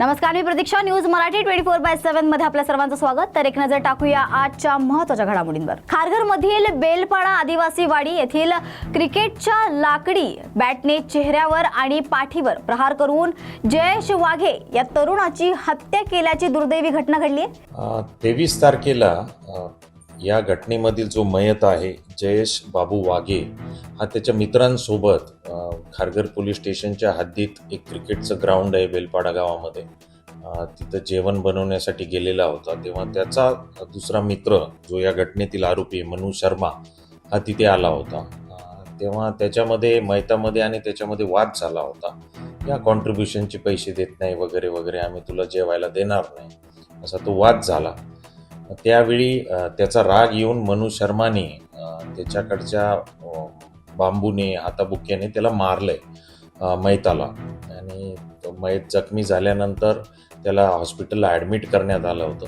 नमस्कार मी Pratiksha. News Marathi twenty four by सेव्हनमध्ये आपल्या सर्वांचं स्वागत. तर एक नजर टाकूया आजच्या महत्त्वाच्या घडामोडींवर. खारघर मधील बेलपाडा आदिवासी वाडी येथील क्रिकेटच्या लाकडी बॅटने चेहऱ्यावर आणि पाठीवर प्रहार करून जयेश वाघे या तरुणाची हत्या केल्याची दुर्दैवी घटना घडली तेवीस तारखेला या घटनेमधील जो मयत आहे जयेश बाबू वाघे हा त्याच्या मित्रांसोबत खारघर पोलीस स्टेशनच्या हद्दीत एक क्रिकेटचं ग्राउंड आहे बेलपाडा गावामध्ये. तिथं जेवण बनवण्यासाठी गेलेला होता. तेव्हा त्याचा दुसरा मित्र जो या घटनेतील आरोपी मनु शर्मा हा तिथे आला होता. तेव्हा त्याच्यामध्ये मैतामध्ये आणि त्याच्यामध्ये वाद झाला होता. या कॉन्ट्रीब्युशनचे पैसे देत नाही वगैरे वगैरे आम्ही तुला जेवायला देणार नाही. असा तो वाद झाला. त्यावेळी त्याचा राग येऊन मनू शर्माने त्याच्याकडच्या बांबूने हाताबुक्याने त्याला मारलंय मैताला. आणि मैत जखमी झाल्यानंतर त्याला हॉस्पिटलला ॲडमिट करण्यात आलं होतं.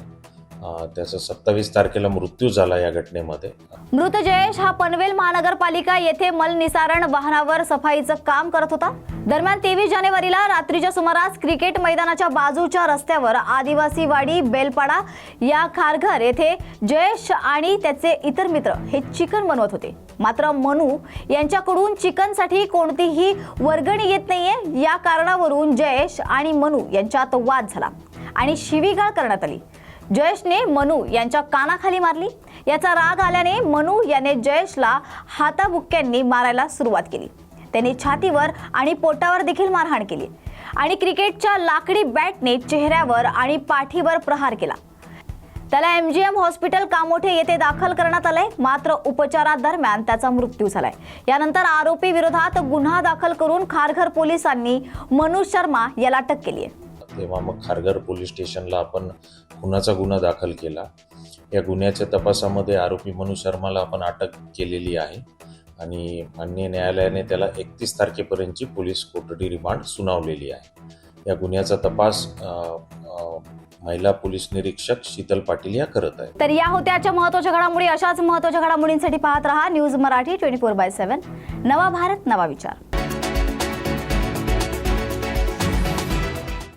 त्याचा सत्तावीस तारखेला मृत्यू झाला या घटनेमध्ये. मृत जयेश हा पनवेल महानगरपालिका येथे मलनिसारण वाहनावर सफाईचं काम करत होता. दरम्यान तेवीस जानेवारीला रात्रीच्या सुमारास क्रिकेट मैदानाच्या बाजूच्या रस्त्यावर आदिवासी वाडी बेलपाडा या खारघर येथे जयेश आणि त्याचे इतर मित्र हे चिकन बनवत होते. मात्र मनू यांच्याकडून चिकनसाठी कोणतीही वर्गणी येत नाहीये. या कारणावरून जयेश आणि मनू यांच्यात वाद झाला आणि शिवीगाळ करण्यात आली. जयेशने मनू यांच्या कानाखाली मारली. याचा राग आल्याने मनू याने जयेशला हाताबुक्क्यांनी मारायला सुरुवात केली. त्याने छातीवर आणि पोटावर देखील मारहाण केली. आणि क्रिकेटच्या लाकडी बॅटने चेहऱ्यावर आणि पाठीवर प्रहार केला. त्याला एमजीएम हॉस्पिटल कामोठे येथे दाखल करण्यात आलंय. मात्र उपचारादरम्यान त्याचा मृत्यू झालाय. यानंतर आरोपी विरोधात गुन्हा दाखल करून खारघर पोलिसांनी मनू शर्मा याला अटक केली आहे तेव्हा मग खारघर पोलीस स्टेशनला आपण खुनाचा गुन्हा दाखल केला. या गुन्ह्याच्या तपासामध्ये आरोपी मनु शर्माला आपण अटक केलेली आहे आणि माननीय न्यायालयाने त्याला एकतीस तारखेपर्यंतची पोलीस कोठडी रिमांड सुनावलेली आहे. या गुन्ह्याचा तपास महिला पोलीस निरीक्षक शीतल पाटील या करत आहे तर या होत्या आजच्या महत्त्वाच्या घडामोडी. अशाच महत्त्वाच्या घडामोडींसाठी पाहत रहा news Marathi twenty four by seven. नवा भारत नवा विचार.